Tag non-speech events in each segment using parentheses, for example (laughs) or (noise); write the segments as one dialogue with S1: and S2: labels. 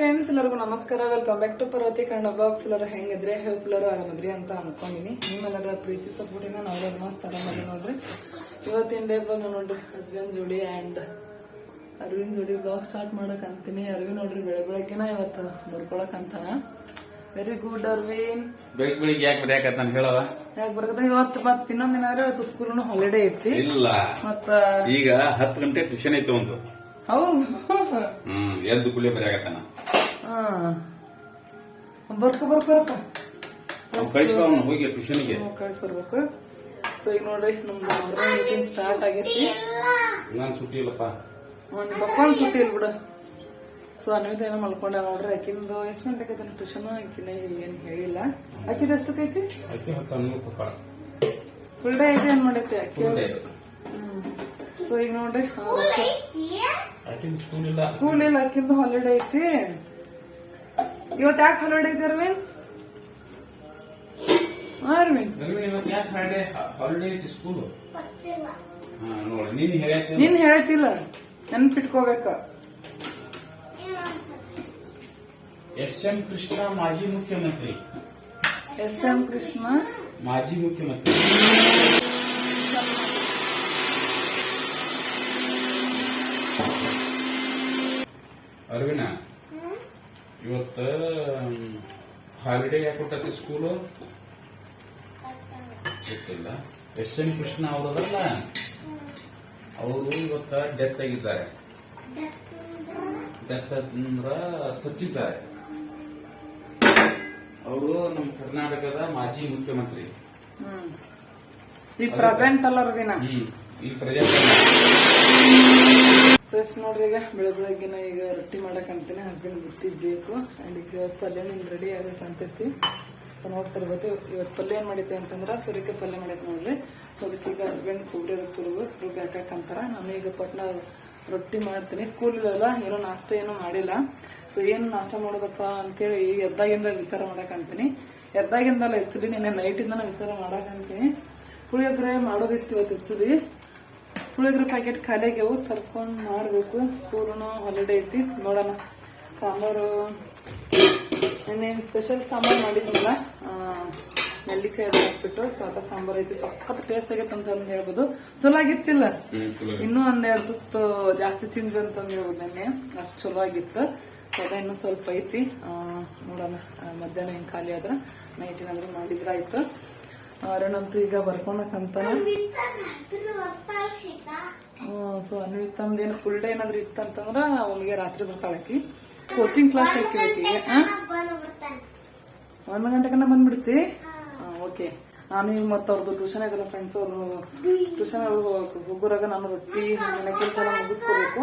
S1: Friends ಎಲ್ಲರಿಗೂ ನಮಸ್ಕಾರ. Welcome back to Parvathi Kannada blogs ಎಲ್ಲರೂ ಹೆಂಗಿದ್ರೆ? ಹೆಲ್ಪ್ ಎಲ್ಲರೂ ಆರಾಮದ್ರಿ ಅಂತ ಅನ್ಕೊಂಡಿನಿ. ನಿಮ್ಮೆಲ್ಲರ ಪ್ರೀತಿ ಸಪೋರ್ಟಿನ ನಾವು ಮಸ್ತ್ ಮಾಡಿ ನೋಡ್ರಿ. ಇವತ್ತಿನ ಡೇ ಬಂದು ನೋಡ್ರಿ ಹಸ್ಬೆಂಡ್ ಜೋಡಿ ಅಂಡ್ ಅರವಿಂದ್ ಜೋಡಿ ಬ್ಲಾಗ್ ಸ್ಟಾರ್ಟ್ ಮಾಡಕ್ ಅಂತೀನಿ. ಅರವಿಂದ್ ನೋಡ್ರಿ ಬೆಳೆ ಬೆಳಗ್ಗೆನ ಇವತ್ತು ಬರ್ಕೊಳಕ್ ಅಂತಾನ. Very good Arvind.
S2: ಬೆಳಿಗ್ಗೆ ಬೆಳಿಗ್ಗೆ ಯಾಕೆ ಅಂತ ಹೇಳವ
S1: ಯಾಕೆ ಬರ್ಕತ್ತ ಇವತ್ತು ಮತ್ತೆ ಇನ್ನೊಂದಿನ ಇವತ್ತು ಸ್ಕೂಲ್ನು ಹಾಲಿಡೇ ಐತಿ.
S2: ಇಲ್ಲ.
S1: ಮತ್ತ
S2: ಈಗ ಹತ್ತು ಗಂಟೆ ಟ್ಯೂಷನ್ ಐತಿ ಒಂದು. ಹ್ಮ್ ಎದ್ದು ಕುಳಿಯ ಬರಿ
S1: ಹಾ. ಬರ್ಕೊ ಬರ್ಕೊ ಬರಪ್ಪ
S2: ಅವ್ನು ಕಳಿಸ್ಕೊ ಅವನು ಹೋಗಿ ಟ್ಯೂಷನ್ಗೆ
S1: ಕಳಿಸ್ಬರ್ಬೇಕು ಸೊ ಈಗ ನೋಡ್ರಿ ನಮ್ದು ಮೀಟಿಂಗ್ ಸ್ಟಾರ್ಟ್ ಆಗೈತಿ.
S2: ನಾನು ಸುಟ್ಟಿ ಇಲ್ಲಪ್ಪ.
S1: ಒಂದ್ ಪಪ್ಪನ ಸುಟ್ಟಿ ಇಲ್ಲ ಬಿಡು. ಸೊ ಅನ್ವಿತ ಏನೋ ಮಲ್ಕೊಂಡೆ ನೋಡ್ರಿ. ಆಕಿಂದು ಎಷ್ಟು ಗಂಟೆ ಐತೆ ಟ್ಯೂಷನ್ ಆಕಿನ ಏನು ಹೇಳಿಲ್ಲ. ಆಕಿದ ಎಷ್ಟಕ್ಕೈತಿ
S2: ಅಕ್ಕಿ ಹತ್ತು ಹನ್ನೊಂದು
S1: ಫುಲ್ ಡೇ ಐತೆ ಏನ್ ಮಾಡೈತಿ ಆಕಿ? ಹ್ಞೂ ಸೊ ಈಗ ನೋಡ್ರಿ.
S2: ಸ್ಕೂಲ್ ಇಲ್ಲ.
S1: ಸ್ಕೂಲ್ ಇಲ್ಲ ಆಕಿಂದು ಹಾಲಿಡೇ ಐತಿ. ಇವತ್ತು ಯಾಕೆ ಹಾಲಿಡೇ ಐತಿ
S2: ನೀನ್ ಹೇಳ್ಯಾಕ
S1: ನೀನ್ ಹೇಳ್ತಿಲ್ಲ. ನೆನ್ಪಿಟ್ಕೋಬೇಕ.
S2: ಎಸ್ ಎಂ ಕೃಷ್ಣ ಮಾಜಿ ಮುಖ್ಯಮಂತ್ರಿ.
S1: S M Krishna.
S2: ಮಾಜಿ ಮುಖ್ಯಮಂತ್ರಿ. ಅರವಿನ ಇವತ್ತ ಹಾಲಿಡೇ ಯಾಕೆ ಕೊಟ್ಟತಿ ಸ್ಕೂಲು ಗೊತ್ತಿಲ್ಲ. ಎಸ್ ಎನ್ ಕೃಷ್ಣ ಅವರದಲ್ಲ? ಅವರು ಇವತ್ತ ಡೆತ್ ಆಗಿದ್ದಾರೆ. ಡೆತ್ ಅಂದ್ರ ಸತ್ತಿದ್ದಾರೆ. ಅವರು ನಮ್ಮ ಕರ್ನಾಟಕದ ಮಾಜಿ ಮುಖ್ಯಮಂತ್ರಿ.
S1: ಈ ಪ್ರೆಸೆಂಟ್ ಅಲ್ಲ
S2: ಈ ಪ್ರೆಸೆಂಟ್
S1: ಸೊ ಎಸ್ ನೋಡ್ರಿ ಈಗ ಬೆಳೆ ಬೆಳಗ್ಗಿನ ಈಗ ರೊಟ್ಟಿ ಮಾಡಕ್ ಅಂತೀನಿ ಹಸ್ಬೆಂಡ್ ಬಿಟ್ಟಿದ್ಬೇಕು ಅಂಡ್ ಈಗ ಪಲ್ಯ ನಿಮ್ ರೆಡಿ ಆಗತ್ತೆ ಅಂತೈತಿ. ಸೊ ನೋಡ್ತಾ ಇರ್ಬೋದು ಇವತ್ತು ಪಲ್ಯ ಏನ್ ಮಾಡೈತೆ ಅಂತಂದ್ರ ಸೂರ್ಯಕ್ಕೆ ಪಲ್ಯ ಮಾಡೈತೆ ನೋಡ್ರಿ. ಸೊ ಅದಕ್ಕೆ ಈಗ ಹಸ್ಬೆಂಡ್ ಅದಕ್ಕೆ ತುರುಗು ರುಬ್ಬಿ ಹಾಕಂತಾರ ನಾನು ಈಗ ಪಟ್ನ ರೊಟ್ಟಿ ಮಾಡ್ತೀನಿ. ಸ್ಕೂಲ್ ಇಲ್ಲಲ್ಲ, ಏನೋ ನಾಷ್ಟ ಏನೋ ಮಾಡಿಲ್ಲ. ಸೊ ಏನು ನಾಷ್ಟ ಮಾಡೋದಪ್ಪ ಅಂತೇಳಿ ಈಗ ಎದ್ದಾಗಿಂದ ವಿಚಾರ ಮಾಡಕ್ ಅಂತೀನಿ. ಎದ್ದಾಗಿಂದಲ್ಲ ಆಕ್ಚುಲಿ ನೈಟ್ ನೈಟಿಂದ ವಿಚಾರ ಅಂತೀನಿ. ಪುಳಿಯೋಗರೆ ಮಾಡೋದಿತ್ತು ಇವತ್ತು ಆಕ್ಚುಲಿ ಪುಳಿಯೋಗರೆ ಪ್ಯಾಕೆಟ್ ಖಾಲಿ ತರ್ಸ್ಕೊಂಡು ಮಾಡಬೇಕು ಸ್ಕೂಲೂ ಹಾಲಿಡೇ ಐತಿ. ನೋಡೋಣ. ಸಾಂಬಾರು ಇನ್ನೇನು ಸ್ಪೆಷಲ್ ಸಾಂಬಾರು ಮಾಡಿದ್ನಲ್ಲ? ನೆಲ್ಲಿಕಾಯಿ ಎಲ್ಲ ಹಾಕ್ಬಿಟ್ಟು ಸ್ವಲ್ಪ ಸಾಂಬಾರು ಐತಿ. ಸಖತ್ ಟೇಸ್ಟ್ ಆಗೈತೆ ಅಂತ ಅಂದ್ ಹೇಳ್ಬೋದು. ಚಲೋ ಆಗಿತ್ತಿಲ್ಲ? ಇನ್ನೂ ಒಂದೆರಡು ತುತ್ತು ಜಾಸ್ತಿ ತಿಂದ್ವಿ ಅಂತ ಹೇಳ್ಬೋದು ನೆನ್ನೆ. ಅಷ್ಟು ಚಲೋ ಆಗಿತ್ತು. ಸ್ವಲ್ಪ ಇನ್ನೂ ಸ್ವಲ್ಪ ಐತಿ. ನೋಡೋಣ. ಮಧ್ಯಾಹ್ನ ಹೆಂಗ್ ಖಾಲಿ ಆದ್ರೆ ನೈಟ್ ಏನಾದ್ರು ಮಾಡಿದ್ರಾಯ್ತು ಆಯ್ತು. ಅರುಣಂತೂ ಈಗ ಬರ್ಕೊಳಕಂತಾನ ಸೊ ಅನಿ ಏನು ಫುಲ್ ಡೇ ಏನಾದ್ರು ಇತ್ತಂತಂದ್ರ ಅವನಿಗೆ ರಾತ್ರಿ ಬರ್ತಾಳಕಿ ಕೋಚಿಂಗ್ ಕ್ಲಾಸ್ ಹಾಕಿಬೇಕಿಗೆ ಒಂದ್ ಗಂಟೆಗನ ಬಂದ್ಬಿಡ್ತಿ? ಓಕೆ ನಾನು ಈಗ ಮತ್ತೆ ಅವ್ರದ್ದು ಟ್ಯೂಷನ್ ಇದೆಲ್ಲ ಫ್ರೆಂಡ್ಸ್ ಅವರು ಟ್ಯೂಷನ್ ಹೋಗೋರಾಗ ನಾನು ರೊಟ್ಟಿ ಮನೆ ಕೆಲಸ ಎಲ್ಲ ಮುಗಿಸ್ಕೋಬೇಕು.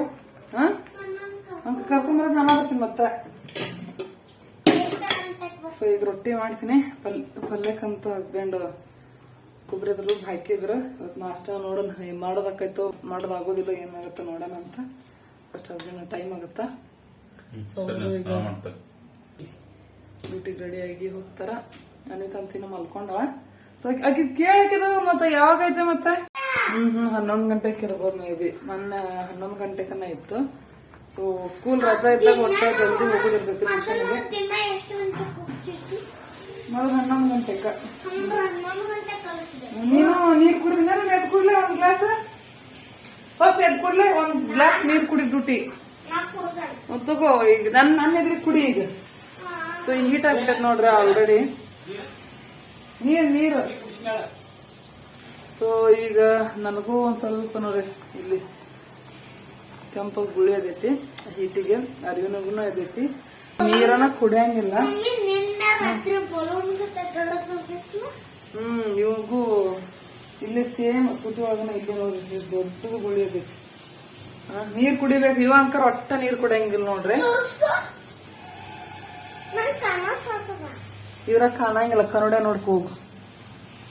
S1: ಹಂಗ ಕರ್ಕೊಂಬರ ನಾನು ಬರ್ತೀನಿ ಮತ್ತೆ. ಸೊ ಈಗ ರೊಟ್ಟಿ ಮಾಡ್ತೀನಿ. ಪಲ್ ಪಲ್ಯಕ್ಕಂತೂ ಹಸ್ಬೆಂಡ್ ಕೊಬ್ಬರಿ ಅದ್ರ ಹಾಕಿದ್ರು ಇವತ್ತು ನಾಷ್ಟ ನೋಡೋಣ ಏನ್ ಮಾಡೋದಕ್ಕೈತೋ ಮಾಡೋದಾಗೋದಿಲ್ಲ ಏನಾಗುತ್ತೆ ನೋಡೋಣ ಅಂತ. ಫಸ್ಟ್ ಹಸ್ಬೆಂಡ್ ಟೈಮ್ ಆಗುತ್ತಾ? ಸೊ ಅವರು ಈಗ ಡ್ಯೂಟಿಗೆ ರೆಡಿ ಆಗಿ ಹೋಗ್ತಾರ. ಅನಿತಂತಿನ ಮಲ್ಕೊಂಡಳ. ಸೊ ಆಕಿ ಕೇಳಕಿದು ಮತ್ತೆ ಯಾವಾಗ ಐತೆ ಮತ್ತೆ? ಹ್ಮ್ ಹ್ಮ್ ಹನ್ನೊಂದ್ ಗಂಟೆಗೆ ಇರ್ಬೋದು ಮೇ ಬಿ. ಮೊನ್ನೆ ಹನ್ನೊಂದ್ ಗಂಟೆಕನ ಇತ್ತು. ಸೊ ಸ್ಕೂಲ್ ರಜಾ ಇದ್ದಾಗ ಒಟ್ಟ ಜಲ್ದಿ ಹೋಗಿರ್ತೈತಿ ಟ್ಯೂಷನ್ಗೆ ಮೊದಲು ಹನ್ನೊಂದು ಗಂಟೆಕ. ನೀನು ನೀರು ಕುಡಿದ್ರೆ ಎದ್ ಕುಡ್ಲೆ ಒಂದ್ ಗ್ಲಾಸ್? ಫಸ್ಟ್ ಎದ್ ಕುಡ್ಲೆ ಒಂದು ಗ್ಲಾಸ್ ನೀರು ಕುಡಿ ಡ್ಯೂಟಿ ತಗೋ ಈಗ ನನ್ ನನ್ನ ಎದ್ರಿಗೆ ಕುಡಿ ಈಗ. ಸೊ ಹೀಟ್ ಆಗ್ಬಿಟ್ಟೈತೆ ನೋಡ್ರಿ ಆಲ್ರೆಡಿ ನೀರು ನೀರು. ಸೊ ಈಗ ನನಗೂ ಒಂದ್ ಸ್ವಲ್ಪ ನೋಡ್ರಿ ಇಲ್ಲಿ ಕೆಂಪಾಗಿ ಗುಳಿ ಅದೈತಿ ಹೀಟಿಗೆ ಅರಿವಿನಗೂ ಅದೈತಿ ನೀರನ್ನ ಕುಡಿಯಂಗಿಲ್ಲ. ಹ್ಮ್ ಇವಾಗೂ ಇಲ್ಲಿ ಸೇಮ್ ಕುಟಿ ಒಳಗನ ಇಲ್ಲಿ ನೋಡ್ರಿ ದೊಡ್ಡದು ಗುಳಿ ನೀರ್ ಕುಡಿಬೇಕು ಇವ ಅಂಕರ್ ಒಟ್ಟ ನೀರ್ ಕುಡಿಯಂಗಿಲ್ಲ ನೋಡ್ರಿ. ಇವ್ರ ಕಾಣಂಗಿಲ್ಲ ಕನ್ನಡ ನೋಡ್ಕೊ ಹೋಗು.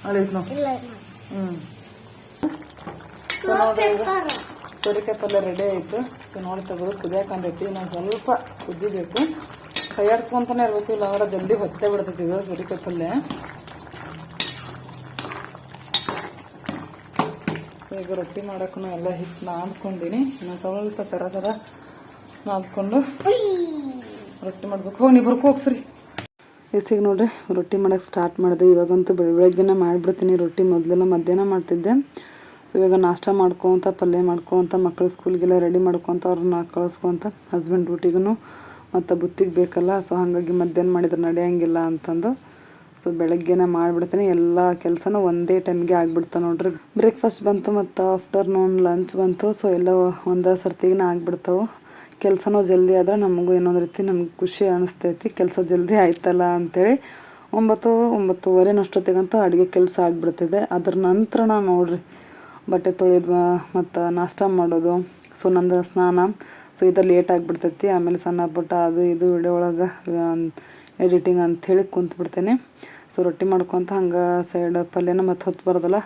S1: ಅಳಿತ್ ನೋಡ್ ಹ್ಮ್. ಸೊ ನೋಡ್ರಿ ಈಗ. ಸೋರಿಕಾಯಿ ಪಲ್ಯ ರೆಡಿ ಆಯ್ತು. ಸೊ ನೋಡಿ ತಗೋದು ಕುದಿಯಾಕಂತೈತಿ. ನಾವು ಸ್ವಲ್ಪ ಕುದಿಬೇಕು ಕೈ ಆಡ್ಸ್ಕೊಂತಾನೆ ಇರ್ಬೇಕು ಇಲ್ಲ ಅಂದ್ರೆ ಜಲ್ದಿ ಹೊತ್ತೆ ಬಿಡ್ತೈತಿ ಇದು ಸುರಿಕಾಯಿ ಪಲ್ಯ ಈಗ ರೊಟ್ಟಿ ಮಾಡೋಕ್ಕೂ ಎಲ್ಲ ಹಿಟ್ಟು ನಾದ್ಕೊಂಡಿನಿ ಇನ್ನು ಸ್ವಲ್ಪ ಸರ ಸರ ನಾದ್ಕೊಂಡು ರೊಟ್ಟಿ ಮಾಡ್ಬೇಕು. ಹೋಗಿ ನೀವು ಹೋಗ್ಸ್ರಿ ಎಸಿಗೆ ನೋಡ್ರಿ, ರೊಟ್ಟಿ ಮಾಡೋಕೆ ಸ್ಟಾರ್ಟ್ ಮಾಡಿದೆ. ಇವಾಗಂತೂ ಬೆಳ ಬೆಳಗ್ಗೆನೇ ಮಾಡಿಬಿಡ್ತೀನಿ ರೊಟ್ಟಿ. ಮೊದಲೆಲ್ಲ ಮಧ್ಯಾಹ್ನ ಮಾಡ್ತಿದ್ದೆ. ಸೊ ಇವಾಗ ನಾಷ್ಟ ಮಾಡ್ಕೊತ, ಪಲ್ಯ ಮಾಡ್ಕೊತ ಮಕ್ಕಳು ಸ್ಕೂಲ್ಗೆಲ್ಲ ರೆಡಿ ಮಾಡ್ಕೊತ, ಅವ್ರನ್ನ ಕಳಿಸ್ಕೊತ ಹಸ್ಬೆಂಡ್ ಡ್ಯೂಟಿಗೂ ಮತ್ತು ಬುತ್ತಿಗೆ ಬೇಕಲ್ಲ ಸೊ ಹಾಗಾಗಿ ಮಧ್ಯಾಹ್ನ ಮಾಡಿದ್ರೆ ನಡೆಯಂಗಿಲ್ಲ ಅಂತಂದು. ಸೊ ಬೆಳಗ್ಗೆನೇ ಮಾಡಿಬಿಡ್ತೀನಿ, ಎಲ್ಲ ಕೆಲಸನೂ ಒಂದೇ ಟೈಮ್ಗೆ ಆಗಿಬಿಡ್ತಾ ನೋಡ್ರಿ. ಬ್ರೇಕ್ಫಾಸ್ಟ್ ಬಂತು ಮತ್ತು ಆಫ್ಟರ್ನೂನ್ ಲಂಚ್ ಬಂತು ಸೊ ಎಲ್ಲ ಒಂದೇ ಸರ್ತಿಗೆ ಆಗಿಬಿಡ್ತಾವೆ. ಕೆಲಸನೂ ಜಲ್ದಿ ಆದ್ರೆ ನಮಗೂ ಏನೊಂದು ರೀತಿ ನಮ್ಗೆ ಖುಷಿ ಅನಿಸ್ತೈತಿ, ಕೆಲಸ ಜಲ್ದಿ ಆಯ್ತಲ್ಲ ಅಂತೇಳಿ. ಒಂಬತ್ತು ಒಂಬತ್ತುವರೆನಷ್ಟೊತ್ತಿಗಂತೂ ಅಡುಗೆ ಕೆಲಸ ಆಗಿಬಿಡ್ತಿದೆ. ಅದ್ರ ನಂತರ ನೋಡ್ರಿ, ಬಟ್ಟೆ ತೊಳೆದು ಮತ್ತು ನಾಷ್ಟ ಮಾಡೋದು ಸೊ ನಂದು ಸ್ನಾನ. ಸೊ ಇದು ಲೇಟ್ ಆಗಿಬಿಡ್ತೈತಿ. ಆಮೇಲೆ ಸಣ್ಣ ಪುಟ್ಟ ಅದು ಇದು ವಿಡಿಯೋ ಒಳಗೆ ಎಡಿಟಿಂಗ್ ಅಂಥೇಳಿ ಕುಂತ್ಬಿಡ್ತೇನೆ. ಸೊ ರೊಟ್ಟಿ ಮಾಡ್ಕೊತ ಹಂಗೆ ಸೈಡ್ ಪಲ್ಯನ ಮತ್ತು ಹೊತ್ತು ಬರೋದಲ್ಲ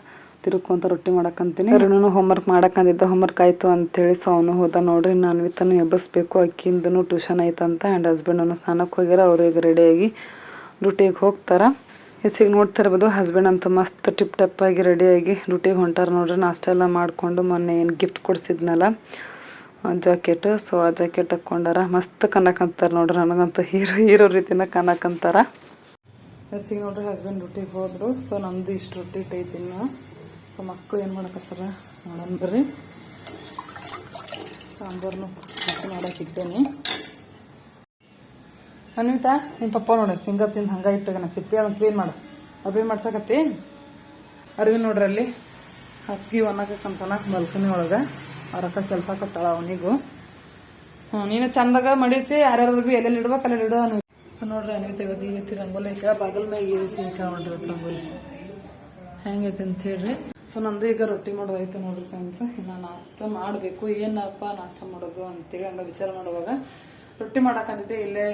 S1: ತಿರುಗ್ಕೊಂತ ರೊಟ್ಟಿ ಮಾಡಕ್ಕಂತೀನಿ ವರ್ಕ್ ಹೋಮ್ವರ್ಕ್ ಮಾಡಕ್ಕಂದಿದ್ದ ಹೋಮ್ವರ್ಕ್ ಆಯಿತು ಅಂತೇಳಿ ಸೊ ಅವನು ಹೋದ. ನೋಡ್ರಿ, ನಾನು ವಿತ್ತನ್ನು ಎಬ್ಬಿಸ್ಬೇಕು. ಅಕ್ಕಿಂದನು ಟ್ಯೂಷನ್ ಐತಂತ ಆ್ಯಂಡ್ ಹಸ್ಬೆಂಡನ್ನು ಸ್ನಾನಕ್ಕೆ ಹೋಗ್ಯಾರ. ಅವ್ರು ಈಗ ರೆಡಿಯಾಗಿ ಡ್ಯೂಟಿಗೆ ಹೋಗ್ತಾರೆ. ಹೆಸಿಗೆ ನೋಡ್ತಾ ಇರ್ಬೋದು. ಹಸ್ಬೆಂಡ್ ಅಂತ ಮಸ್ತ್ ಟಿಪ್ ಟಪ್ಪಾಗಿ ರೆಡಿಯಾಗಿ ಡ್ಯೂಟಿಗೆ ಹೊಂಟಾರ ನೋಡ್ರಿ. ನಾಷ್ಟ ಎಲ್ಲ ಮಾಡಿಕೊಂಡು ಮೊನ್ನೆ ಏನು ಗಿಫ್ಟ್ ಕೊಡಿಸಿದ್ನಲ್ಲ ಜಾಕೆಟ್. ಸೊ ಆ ಜಾಕೆಟ್ ಹಾಕ್ಕೊಂಡಾರ ಮಸ್ತ್ ಕನ್ನಕಂತಾರ ನೋಡ್ರಿ. ನನಗಂತೂ ಹೀರೋ ಹೀರೋ ರೀತಿನ ಕನ್ನಕಂತಾರ ಹೆಸಿಗೆ ನೋಡ್ರಿ ಹಸ್ಬೆಂಡ್ ರೊಟ್ಟಿಗೆ ಹೋದ್ರು. ಸೊ ನಮ್ದು ಇಷ್ಟು ರೊಟ್ಟಿ ಇನ್ನು. ಸೊ ಮಕ್ಕಳು ಏನು ಮಾಡಕತ್ತಾರ ನೋಡೋಣ ಬರ್ರಿ. ಸಾಂಬಾರ್ನು ಮಾಡಾಕಿದ್ದೇನೆ ಅನ್ವಿತಾ ನಿಮ್ಮ ಪಪ್ಪ ನೋಡಿ, ಸಿಂಗ ತಿಂದು ಹಂಗ ಇಟ್ಟಾಗ ಸಿಪ್ಪಿ ಅದನ್ನು ಕ್ಲೀನ್ ಮಾಡು. ಅರ್ಬಿ ಮಾಡ್ಸಕತ್ತಿ? ಅರ್ವಿ ನೋಡ್ರಿ ಅಲ್ಲಿ. ಹಸ್ಗಿ ಒಣಗಕ್ಕಂತನ ಬಲ್ಕನಿ ಒಳಗೆ. ಅವ್ರಕ್ಕ ಕೆಲಸ ಕೊಟ್ಟಾಳ ಅವನಿಗೂ. ಹ್ಞೂ ನೀನು ಚಂದಾಗ ಮಡಿಸಿ ಯಾರ್ಯಾರು ಬಿ ಎಲ್ಲೆಲ್ಲಿ ಇಡ್ಬೇಕು ಅಲ್ಲೆಲ್ಲಿ ಇಡೋ ಅನ್ನ ನೋಡ್ರಿ ಅನಿತ ಇವತ್ತು ಈ ರೀತಿ ರಂಗೋಲಿ ಹಾಕ್ಯಾಳ. ಬಾಗಲ್ ಮ್ಯಾಗ ಈ ರೀತಿ ನೋಡ್ರಿ ರಂಗೋಲಿ. ಹೆಂಗೈತೆ ಅಂತ ಹೇಳ್ರಿ. ಸೊ, ನಂದು ಈಗ ರೊಟ್ಟಿ ಮಾಡೋದೈತೆ ನೋಡ್ರಿ ಫ್ರೆಂಡ್ಸ್ ಇನ್ನು ನಾಷ್ಟ ಮಾಡಬೇಕು. ಏನಪ್ಪ ನಾಷ್ಟ ಮಾಡೋದು ಅಂತೇಳಿ ಹಂಗ ವಿಚಾರ ಮಾಡುವಾಗ ರೊಟ್ಟಿ ಮಾಡಕ್ಕಂದಿದ್ದೆ ಇಲ್ಲೇ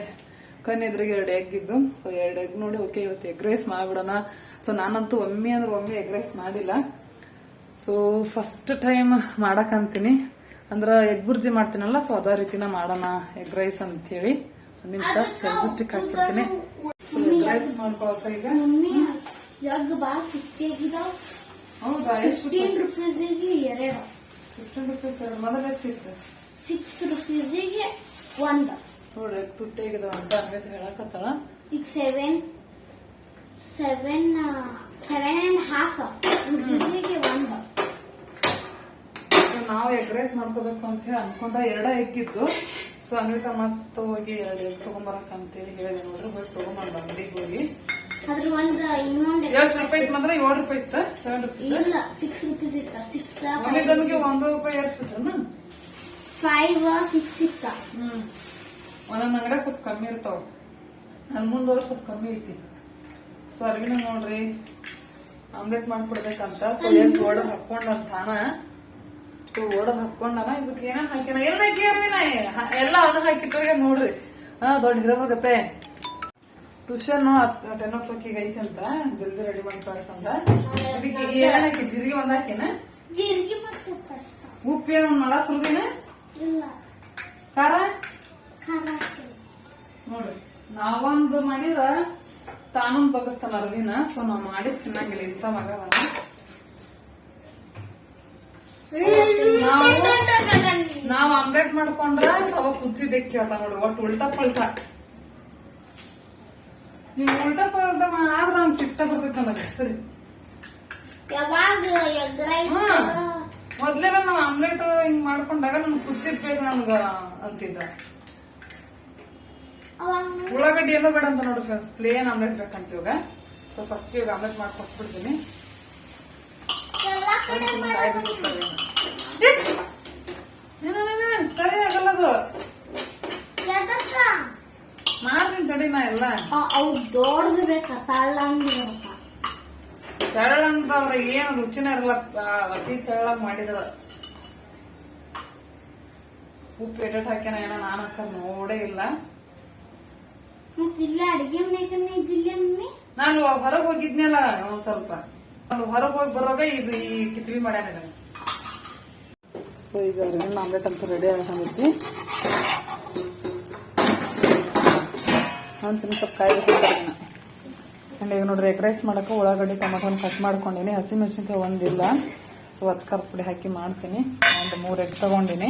S1: ಕಣ್ಣು ಎದುರಿಗೆ ಎರಡು ಎಗ್ ಇದ್ದು. ಸೊ, ಎರಡು ಎಗ್ ನೋಡಿ, ಓಕೆ, ಇವತ್ತು ಎಗ್ ರೈಸ್ ಮಾಡ್ಬಿಡೋಣ. ಸೊ, ನಾನಂತೂ ಒಮ್ಮೆ ಅಂದ್ರೆ ಒಮ್ಮೆ ಎಗ್ ರೈಸ್ ಮಾಡಿಲ್ಲ. ಸೊ ಫಸ್ಟ್ ಟೈಮ್ ಮಾಡಕಂತೀನಿ ಅಂದ್ರೆ ಎಗ್ ಬುರ್ಜಿ ಮಾಡ್ತೀನಲ್ಲ ಸೊ ಅದೇ ರೀತಿನ ಮಾಡೋಣ ಎಗ್ ರೈಸ್ ಅಂತ ಹೇಳಿ ಒಂದು ನಿಮಿಷ ಸೆಲ್ಫಿ ಸ್ಟಿಕ್ ಹಾಕ್ಬಿಡ್ತೀನಿ. ಎಗ್ ರೈಸ್ ಮಾಡ್ಕೊಳಕ ಈಗ? ಹೌದಾ
S3: ಫಿಫ್ಟೀನ್ ರುಪೀಸಿಗೆ ಎರಡು.
S1: ಫಿಫ್ಟೀನ್ ರುಪೀಸ್ ಮೊದಲ ಎಷ್ಟಿತ್ತು
S3: ಸಿಕ್ಸ್ ರುಪೀಸಿಗೆ ಒಂದು.
S1: ನೋಡ್ರಿ ಅಂತ ಹಂಗೈತೆ ಹೇಳಕತ್ತಾಳ.
S3: ಈಗ seven seven seven and half ರುಪೀಸಿಗೆ ಒಂದ್.
S1: ನಾವು ಎಗ್ ರೈಸ್ ಮಾಡ್ಕೋಬೇಕು ಅಂತ ಹೇಳಿ ಅನ್ಕೊಂಡ್ರೆ ಎರಡ ಎಗ್ ಇದ್ದು ಸೊ ಅನ್ವಿತಾ ಮತ್ತೆ ಹೋಗಿ ಎರಡು ಎಗ್ ತಗೊಂಬರಕ್ ಅಂತೇಳಿ ಹೇಳಿದೆ ನೋಡ್ರಿ. ಹೋಗಿ ತಗೊಂಬಂದ ಅಂಗಡಿಗೆ ಹೋಗಿ.
S3: ಅದ್ರ ಒಂದ್ ಇನ್ನೊಂದ್
S1: ಎಷ್ಟು ರೂಪಾಯಿ ಇತ್ತು ಅಂದ್ರೆ ಏಳು ರೂಪಾಯಿ ಇತ್ತು? ಸೆವೆನ್ ರುಪೀಸ್
S3: ಇಲ್ಲ ಸಿಕ್ಸ್ ರುಪೀಸ್ ಇತ್ತ? ಸಿಕ್ಸ್
S1: ಒಂದು ರೂಪಾಯಿ ಏರ್ಸ್ಬಿಟ್ರನ?
S3: ಫೈವ್ ಸಿಕ್ಸ್ ಇತ್ತ?
S1: ಹ್ಮ್. ಒಂದೊಂದ್ ಅಂಗಡಿ ಸ್ವಲ್ಪ ಕಮ್ಮಿ ಇರ್ತಾವ. ನನ್ ಮುಂದೆ ಹೋದ್ರೆ ಸ್ವಲ್ಪ ಕಮ್ಮಿ ಐತಿ. ಸೊ ಅರ್ವಿನ ನೋಡ್ರಿ ಆಮ್ಲೆಟ್ ಮಾಡ್ಕೊಡ್ಬೇಕಂತ. ಸೊ ಎಗ್ ಹಾಕೊಂಡ ತಾನ? ಸೊ ಓಡೋದ್ ಹಾಕೊಂಡನ ಇದಕ್ಕೆ ಏನ ಹಾಕಿನ ಎಲ್ಲ ಹಾಕಿ ಅರ್ವಿನ ಎಲ್ಲ ಅವನ ಹಾಕಿಟ್ಟವ್ರಿಗೆ ನೋಡ್ರಿ. ಹಾ ದೊಡ್ಡ ಹಿರೋಗತ್ತೆ ಟ್ಯೂಷನ್ ಟೆನ್ ಓ ಕ್ಲಾಕಿಗೆ ಐತಿ ಅಂತ. ಜಲ್ದಿ ರೆಡಿ ಮಾಡಿ ಕಳ್ಸಂದ ಅದಕ್ಕೆ ಏನ್ ಹಾಕಿ ಜೀರಿಗೆ ಒಂದ್ ಹಾಕಿನ ಉಪ್ಪು ಏನ್ ಒಂದ್ ಮಳ ಸುಲ್ದಿನ ಖಾರ. ನೋಡ್ರಿ. ನಾವೊಂದು ಮಾಡಿದ ತಾನೊಂದ್ ಬಗಸ್ತಾನ ಅರ್ವಿನ. ಸೊ ನಾವ್ ಮಾಡಿದ್ ತಿನ್ನಂಗಿಲ್ಲ. ಇಂತ ಮಗ. ನಾವು ಆಮ್ಲೆಟ್ ಮಾಡ್ಕೊಂಡ್ರ ಸವ ಕುದಿಸಿದ್ದೆ ಕೇಳ್ತಾ ನೋಡ್ರಿ ಒಟ್ಟು ಉಲ್ಟಾ ಪಲ್ಟಾ. ನೀವು ಉಲ್ಟಾ ಪಲ್ಟಾ ಆದ್ರ ನಮ್ಗೆ ಸಿಕ್ತಾ ಬರ್ತೈತೆ ನನಗೆ ಸರಿ.
S3: ಯಾವಾಗ ಎಗ್ ರೈಸ್?
S1: ಹಾ. ಮೊದ್ಲೆಲ್ಲ ನಾವ್ ಆಮ್ಲೆಟ್ ಹಿಂಗ್ ಮಾಡ್ಕೊಂಡಾಗ ನಮ್ಗೆ ಕುದಿಸಿದ್ ಬೇಕು ನಮ್ಗ ಅಂತಿದ್ದ. ಉಳ್ಳಾಗಡ್ಡಿ ಎಲ್ಲ ಬೇಡ ಅಂತ ನೋಡ್ರಿ ಫ್ರೆಂಡ್ಸ್ ಪ್ಲೇನ್ ಆಮ್ಲೆಟ್ ಬೇಕಂತ ಇವಾಗ. ಸೊ ಫಸ್ಟ್ ಇವಾಗ ಆಮ್ಲೆಟ್ ಮಾಡ್ಕೊಟ್ಬಿಡ್ತೀನಿ. ಸರಿ ಮಾಡ್ತೀನಿ ತಡಿ ನಾ ಎಲ್ಲ
S3: ಅ- ಅವು ದೊಡ್ಡದು ಬೇಕಾ? ತಳ್ಳಂಗ್ ಬೇಕಾ
S1: ತೆರಳ ಅಂತ ಅವ್ರ ಏನು ರುಚಿನ ಇರಲ್ಲ. ಅತಿ ತೆಳ್ಳಗ್ ಮಾಡಿದ್ರ ಉಪ್ಪು ಎಟೆಟ್ ಹಾಕ್ಯಾನ ಏನೋ ನಾನು ಅಕ್ಕ ನೋಡೇ ಇಲ್ಲ.
S3: ಮತ್ತಿಲ್ಲ ಅಡಿಗೆ ಮನೆ ಇದ್ದಿಲ್ಲ ಮಮ್ಮಿ?
S1: ನಾನು ಹೊರಗೆ ಹೋಗಿದ್ನಲ್ಲ ಒಂದ್ ಸ್ವಲ್ಪ. ಹೊರಗೆ ಹೋಗಿ ಬರೋಗ ಇದು ಈ ಕಿತ್ವಿ ಮಾಡ್ಯಾನ ಸೊ ಈಗ ರೆಡಿ ಆಮ್ಲೆಟ್ ಅಂತ ರೆಡಿ ಆಗೈತಿ ಒಂದ್ ಸ್ವಲ್ಪ ಕಾಯಿ ಬೇಕಿತ್ತು ಅಂಡ್ ಈಗ ನೋಡ್ರಿ ಎಗ್ ರೈಸ್ ಮಾಡಕ್ಕೆ ಉಳ್ಳಾಗಡ್ಡಿ ಟೊಮೆಟೊನ ಕಟ್ ಮಾಡ್ಕೊಂಡಿನಿ. ಹಸಿಮೆಣಸಿನ್ಕಾಯಿ ಒಂದಿಲ್ಲ ಸೊ ಹಚ್ಕರ್ ಪುಡಿ ಹಾಕಿ ಮಾಡ್ತೀನಿ. ಒಂದು ಮೂರು ಎಗ್ ತಗೊಂಡಿನಿ.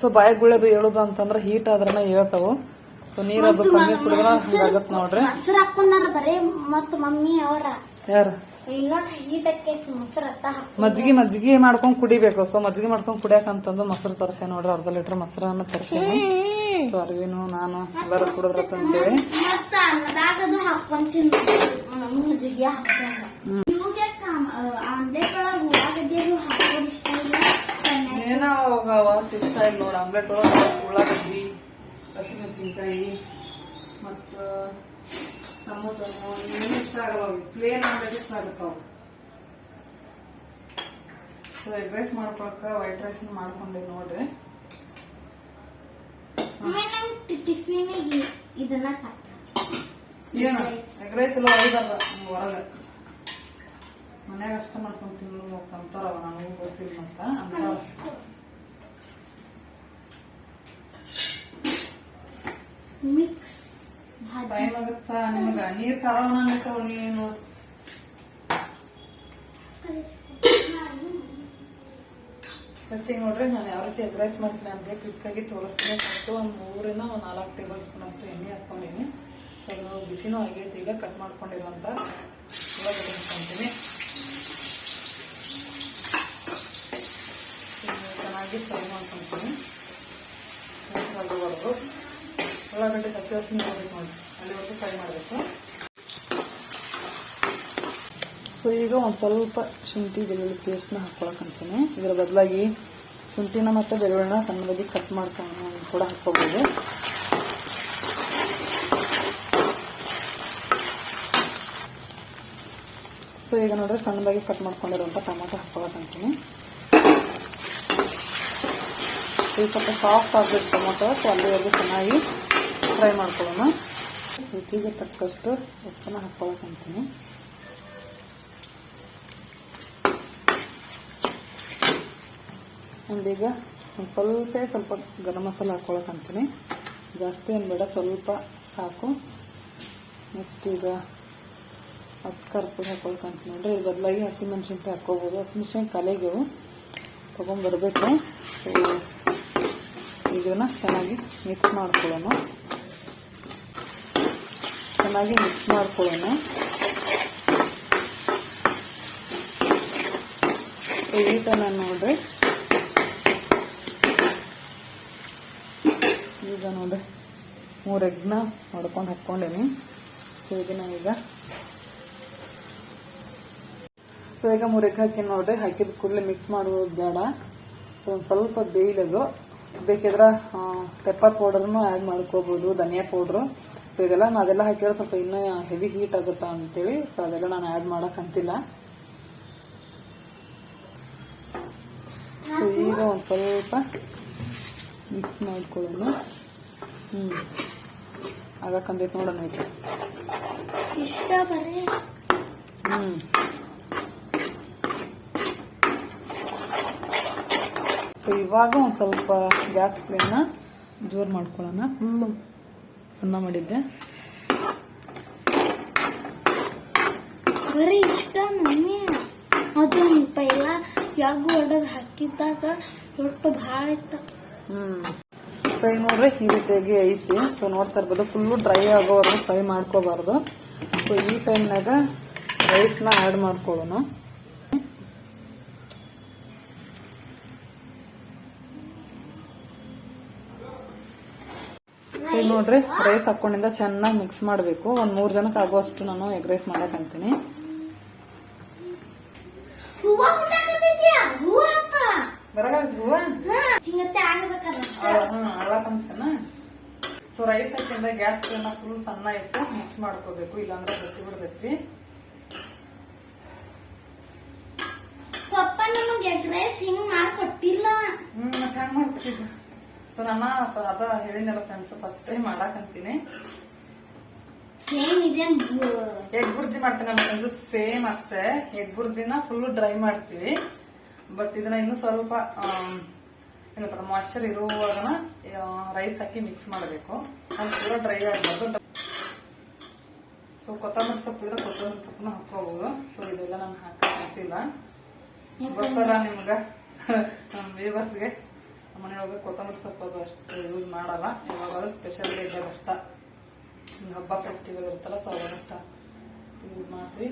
S1: ಸೊ ಬಾಯಿಗೆ ಗುಳ್ಳೋದು ಹೇಳೋದು ಅಂತಂದ್ರೆ ಹೀಟ್ ಆದ್ರನ ಹೇಳ್ತಾವು ಸೊ ನೀರ್ ಅದು ಕಮ್ಮಿ ಕುಡಿದ್ರ ಹಂಗಾಗತ್ ನೋಡ್ರಿ.
S3: ಹಸಿರು ಹಾಕೊಂಡಾರ ಬರೀ ಮತ್ ಮಮ್ಮಿ ಅವರ.
S1: ಯಾರು? ಮಜ್ಜಿಗೆ ಮಜ್ಜಿಗೆ ಮಾಡ್ಕೊಂಡ್ ಕುಡಿಬೇಕು. ಸೊ ಮಜ್ಜಿಗೆ ಮಾಡ್ಕೊಂಡ್ ಕುಡಿಯಕ್ ಅಂತಂದು ಮೊಸರು ತರ್ಸೆ ನೋಡ್ರಿ ಅರ್ಧ ಲೀಟರ್ ಮೊಸರನ್ನ ತರ್ಸೇನಿ. ಸೊ ಅರ್ವಿನು ನಾನು ಎಲ್ಲರೂ ಕುಡಿದ್ರ
S3: ತಂತೇವೆ.
S1: ಏನೋ ಅವತ್ತು ಇಷ್ಟ ಇಲ್ಲ ನೋಡಿ. ಆಮ್ಲೆಟ್ ಒಳಗೆ ಉಳ್ಳಾಗಡ್ಡಿ ಹಸಿಮೆಣಸಿನ್ಕಾಯಿ ಮತ್ತು ಟಮೋಟೊ ಇನ್ನೇನು ಇಷ್ಟ ಆಗಲ್ಲ ಪ್ಲೇನ್ ಆಮ್ಲೆಟ್ ಇಷ್ಟ ಆಗುತ್ತೆ ಸೊ ಎಗ್ ರೈಸ್ ಮಾಡ್ಕೊಳಕ ವೈಟ್ ರೈಸ್ ಮಾಡ್ಕೊಂಡೆ ನೋಡ್ರಿ
S3: ಟಿಫಿನಿಗೆ
S1: ಎಗ್ ರೈಸ್ ಎಲ್ಲ ಒಯ್ದಲ್ಲ ಹೊರಗೆ ಮನ್ಯಾಗ ಅಷ್ಟ ಮಾಡ್ಕೊಂಡ್ ತಿನ್ನೋದು ಅಂತಾರವ ನನಗೂ ಗೊತ್ತಿಲ್ಲ ಅಂತ ಅಂತಾರ
S3: ಮಿಕ್ಸ್ ಭಾಜಿ
S1: ನಿಮ್ಗ ನೀರ್ ಕಾರವನ ನಿಂತಾವ ನೀನು. ಹಸಿ ನೋಡ್ರಿ, ನಾನು ಯಾವ ರೀತಿ ಎಗ್ ಮಾಡ್ತೀನಿ ಅಂತ ಕ್ವಿಕ್ ಆಗಿ ತೋರಿಸ್ತೀನಿ. ಒಂದು ಮೂರಿಂದ ಒಂದು ನಾಲ್ಕು ಟೇಬಲ್ ಸ್ಪೂನ್ ಅಷ್ಟು ಎಣ್ಣೆ ಹಾಕೊಂಡಿನಿ ಸೊ ಅದು ಬಿಸಿನೂ ಆಗೈತೆ, ಈಗ ಕಟ್ ಮಾಡ್ಕೊಂಡಿರೋಂಥ ಉಳ್ಳಾಗಡ್ಡೆ ಚೆನ್ನಾಗಿ ಫ್ರೈ ಮಾಡ್ಕೊಂತೀನಿ. ಉಳ್ಳಾಗಡ್ಡೆ ಹಸಿ ಹಸಿ ನೋಡ್ಬೇಕು ನೋಡಿ ಅಲ್ಲಿವರೆಗೂ ಫ್ರೈ ಮಾಡಬೇಕು. ಸೊ ಈಗ ಒಂದು ಸ್ವಲ್ಪ ಶುಂಠಿ ಬೆಳ್ಳುಳ್ಳಿ ಪೇಸ್ಟ್ನ ಹಾಕೊಳಕಂತೀನಿ ಇದರ ಬದಲಾಗಿ ಶುಂಠಿನ ಮತ್ತು ಬೆಳ್ಳುಳ್ಳಿನ ಸಣ್ಣದಾಗಿ ಕಟ್ ಮಾಡ್ಕೊಂಡು ಕೂಡ ಹಾಕ್ಕೋಬೋದು. ಸೊ ಈಗ ನೋಡ್ರಿ ಸಣ್ಣದಾಗಿ ಕಟ್ ಮಾಡ್ಕೊಂಡಿರುವಂಥ ಟೊಮಾಟೊ ಹಾಕ್ಕೊಳಕಂತೀನಿ ಸ್ವಲ್ಪ ಸಾಫ್ಟ್ ಆಗಬೇಕು ಟೊಮೊಟೊ ಸೊ ಅಲ್ಲಿವರೆಗೂ ಚೆನ್ನಾಗಿ ಫ್ರೈ ಮಾಡ್ಕೊಳ್ಳೋಣ. ರುಚಿಗೆ ತಕ್ಕಷ್ಟು ಉಪ್ಪನ್ನು ಹಾಕ್ಕೊಳಕಂತೀನಿ. ಒಂದೀಗ ಒಂದು ಸ್ವಲ್ಪ ಸ್ವಲ್ಪ ಗರಂ ಮಸಾಲ ಹಾಕ್ಕೊಳಕಂತೀನಿ. ಜಾಸ್ತಿ ಏನು ಬೇಡ, ಸ್ವಲ್ಪ ಸಾಕು. ನೆಕ್ಸ್ಟ್ ಈಗ ಅಚ್ಕಾರ ಪುಡಿ ಹಾಕೊಳಕಂತೀನಿ ನೋಡ್ರಿ ಇದ್ರ ಬದಲಾಗಿ ಹಸಿಮೆಣ್ಸಿನ್ಕಾಯಿ ಹಾಕ್ಕೋಬೋದು. ಹಸಿಮೆಣ್ಸಿನ್ಕಾಯಿ ಕಲೆಗಳು ತೊಗೊಂಡ್ಬರ್ಬೇಕು ಇದನ್ನು ಇದನ್ನ ಚೆನ್ನಾಗಿ ಮಿಕ್ಸ್ ಮಾಡ್ಕೊಳ್ಳೋಣ. ಚೆನ್ನಾಗಿ ಮಿಕ್ಸ್ ಮಾಡ್ಕೊಳ್ಳೋಣ. ಈ ಥರ ನೋಡ್ರಿ. ಈಗ ನೋಡ್ರಿ, ಮೂರು ಎಗ್ನ ಹೊಡ್ಕೊಂಡು ಹಾಕ್ಕೊಂಡೇನಿ. ಸೊ ಈಗ ಸೊ ಈಗ ಮೂರು ಎಗ್ ಹಾಕಿ ನೋಡ್ರಿ, ಹಾಕಿದ ಕೂಡಲೇ ಮಿಕ್ಸ್ ಮಾಡೋದು ಬೇಡ. ಸೊ ಒಂದು ಸ್ವಲ್ಪ ಬೇಯ್ಲದು. ಬೇಕಿದ್ರೆ ಪೆಪ್ಪರ್ ಪೌಡರ್ನು ಆ್ಯಡ್ ಮಾಡ್ಕೋಬೋದು, ಧನಿಯಾ ಪೌಡ್ರು ಸೊ ಇದೆಲ್ಲ ನಾನು ಅದೆಲ್ಲ ಹಾಕಿದ್ರೆ ಸ್ವಲ್ಪ ಇನ್ನೂ ಹೆವಿ ಹೀಟ್ ಆಗುತ್ತಾ ಅಂತೇಳಿ ಸೊ ಅದೆಲ್ಲ ನಾನು ಆ್ಯಡ್ ಮಾಡೋಕ್ಕಂತಿಲ್ಲ ಸೊ ಈಗ ಒಂದು ಸ್ವಲ್ಪ ಮಿಕ್ಸ್ ಮಾಡ್ಕೊಳ್ಳೋಣ. ಹ್ಞೂ ಆಗಕ್ಕಂದೈತೆ ನೋಡೋಣ ಐತೆ
S3: ಇಷ್ಟ ಬರೀ.
S1: ಹ್ಞೂ ಸೊ ಇವಾಗ ಒಂದು ಸ್ವಲ್ಪ ಗ್ಯಾಸ್ ಫ್ಲೇಮ್ನ ಜೋರು ಮಾಡ್ಕೊಳ್ಳೋಣ. ಫುಲ್ಲು ಅನ್ನ ಮಾಡಿದ್ದೆ.
S3: ಬರೀ ಇಷ್ಟ ಮಮ್ಮಿ. ಅದು ಪೈಲ ಯಾಗು ಹೊಡೆದ್ ಹಾಕಿದ್ದಾಗ ಒಟ್ಟು ಭಾಳ ಇತ್ತ.
S1: ಹ್ಮ್. ಫ್ರೈ ನೋಡ್ರಿ ಈ ರೀತಿಯಾಗಿ ಐತಿ. ಸೊ ನೋಡ್ತಾ ಇರ್ಬೋದು ಫುಲ್ಲು ಡ್ರೈ ಆಗೋವರೆಗೂ ಫ್ರೈ ಮಾಡ್ಕೋಬಾರ್ದು. ಸೊ ಈ ಟೈಮ್ನಾಗ ರೈಸ್ನ ಆ್ಯಡ್ ಮಾಡ್ಕೊಳ್ಳೋಣ. ನೋಡ್ರಿ ರೈಸ್ ಹಾಕೊಂಡಿಂದ ಚೆನ್ನಾಗಿ ಮಿಕ್ಸ್ ಮಾಡಬೇಕು. ಒಂದ್ ಮೂರ್ ಜನಕ್ಕೆ ಆಗುವಷ್ಟು ನಾನು ಎಗ್ ರೈಸ್
S3: ಮಾಡಕ್
S1: ಅಂತೀನಿ. ಸೊ ರೈಸ್ ಹಾಕಿಂದ ಗ್ಯಾಸ್ ಫುಲ್ ಸಣ್ಣ ಇಟ್ಟು ಮಿಕ್ಸ್ ಮಾಡ್ಕೋಬೇಕು ಇಲ್ಲಾಂದ್ರೆ ಗಟ್ಟಿ ಬಿಡ್ತೈತಿ.
S3: ಪಪ್ಪ ನಮಗ್ ಎಗ್ ರೈಸ್ ಹಿಂಗ್ ಮಾಡ್ಕೊಟ್ಟಿಲ್ಲ.
S1: ಹ್ಮ್ ಮತ್ತೆ ಹೆಂಗ್ ಸೊ ನನ್ನ ಅದ ಹೇಳಿನಲ್ಲ ಫ್ರೆಂಡ್ಸ್ ಫಸ್ಟ್ ಟೈಮ್ ಮಾಡಾಕಂತೀನಿ
S3: ಸೇಮ್ ಇದೇನ್
S1: ಎಗ್ ಬುರ್ಜಿ ಮಾಡ್ತೀನಲ್ಲ ಫ್ರೆಂಡ್ಸ್ ಸೇಮ್ ಅಷ್ಟೇ. ಎಗ್ ಬುರ್ಜಿನ ಫುಲ್ ಡ್ರೈ ಮಾಡ್ತೀವಿ. ಬಟ್ ಇದನ್ನ ಇನ್ನೂ ಸ್ವಲ್ಪ ಏನಂತಾರ ಮಾಯ್ಶ್ಚರ್ ಇರುವಾಗನ ರೈಸ್ ಹಾಕಿ ಮಿಕ್ಸ್ ಮಾಡಬೇಕು. ಅದು ಪೂರ ಡ್ರೈ ಆಗಬಾರ್ದು. ಸೊ ಕೊತ್ತಂಬರಿ ಸೊಪ್ಪು ಇದ್ರೆ ಕೊತ್ತಂಬರಿ ಸೊಪ್ಪನ್ನ ಹಾಕೋಬಹುದು ಸೊ ಇದೆಲ್ಲ ನಾನು ಹಾಕಿಲ್ಲ ಗೊತ್ತಲ್ಲ ನಿಮ್ಗ? ವ್ಯೂವರ್ಸ್ಗೆ (laughs) ಮನೆಯೊಳಗೆ ಕೊತ್ತಂಬರಿ ಸೊಪ್ಪು ಅದು ಅಷ್ಟು ಯೂಸ್ ಮಾಡಲ್ಲ. ಇವಾಗ ಸ್ಪೆಷಲ್ ಇದ್ದಾಗ ಅಷ್ಟ. ಹಿಂಗೆ ಹಬ್ಬ ಫೆಸ್ಟಿವಲ್ ಇರುತ್ತಲ್ಲ ಸೊ ಅವಾಗ ಯೂಸ್ ಮಾಡ್ತೀವಿ.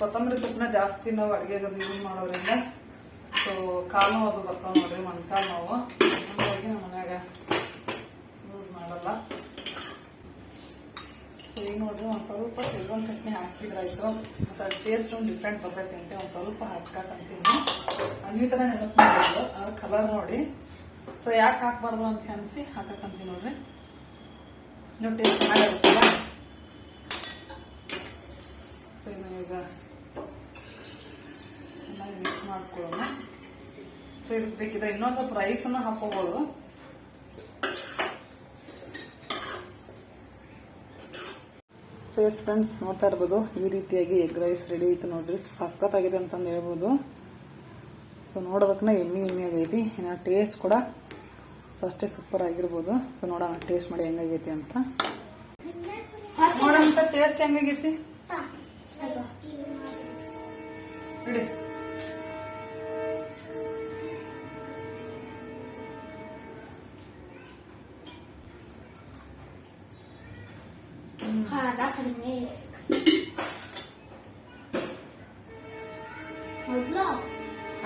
S1: ಕೊತ್ತಂಬರಿ ಸೊಪ್ಪನ್ನ ಜಾಸ್ತಿ ನಾವು ಅಡುಗೆಗೆ ಯೂಸ್ ಮಾಡೋದ್ರಿಂದ ಸೊ ಕಾಲು ನೋವು ಅದು ಬರ್ತಾವೆ ನೋಡ್ರಿ, ಮೊಣಕಾಲು ನೋವು. ಹಂಗಾಗಿ ನಮ್ಮ ಯೂಸ್ ಮಾಡಲ್ಲ. ಸೊ ಈಗ ನೋಡ್ರಿ, ಒಂದು ಸ್ವಲ್ಪ ಸೆಲ್ವನ್ ಚಟ್ನಿ ಹಾಕಿದ್ರಾಯ್ತು. ಮತ್ತು ಟೇಸ್ಟ್ ಒಂದು ಡಿಫ್ರೆಂಟ್ ಬರ್ತೈತೆ ಅಂತ, ಒಂದು ಸ್ವಲ್ಪ ಹಾಕಂತೀನಿ ಅನ್ನೀ ಥರ ನೆನಪು ಮಾಡಿದ್ರು ಅದ್ರ ಕಲರ್ ನೋಡಿ. ಸೊ ಯಾಕೆ ಹಾಕ್ಬಾರ್ದು ಅಂತ ಅನಿಸಿ ಹಾಕಕ್ಕಂತೀನಿ ನೋಡ್ರಿ. ನೋಡಿ ಟೇಸ್ಟ್ ಸೊ ಈಗ ಚೆನ್ನಾಗಿ ಮಿಕ್ಸ್ ಮಾಡ್ಕೊಳ್ಳೋಣ. ಸೊ ಇದಕ್ಕೆ ಬೇಕಿದ್ರೆ ಇನ್ನೊಂದು ಸ್ವಲ್ಪ ರೈಸನ್ನು ಹಾಕೋಬೋದು ಸೊ ಎಸ್ ಫ್ರೆಂಡ್ಸ್ ನೋಡ್ತಾ ಇರ್ಬೋದು. ಈ ರೀತಿಯಾಗಿ ಎಗ್ ರೈಸ್ ರೆಡಿ ಆಯಿತು ನೋಡ್ರಿ. ಸಖತ್ತಾಗಿದೆ ಅಂತಂದು ಹೇಳ್ಬೋದು. ಸೊ ನೋಡೋದಕ್ಕೆ ಎಮ್ಮಿ ಎಮ್ಮಿ ಆಗೈತಿ ಇನ್ನು ಟೇಸ್ಟ್ ಕೂಡ ಸೊ ಅಷ್ಟೇ ಸೂಪರ್ ಆಗಿರ್ಬೋದು. ಸೊ ನೋಡೋಣ ಟೇಸ್ಟ್ ಮಾಡಿ ಹೆಂಗಾಗೈತಿ ಅಂತ. ನೋಡೋಣ ಟೇಸ್ಟ್ ಹೆಂಗಾಗೈತಿ? ಇಡಿ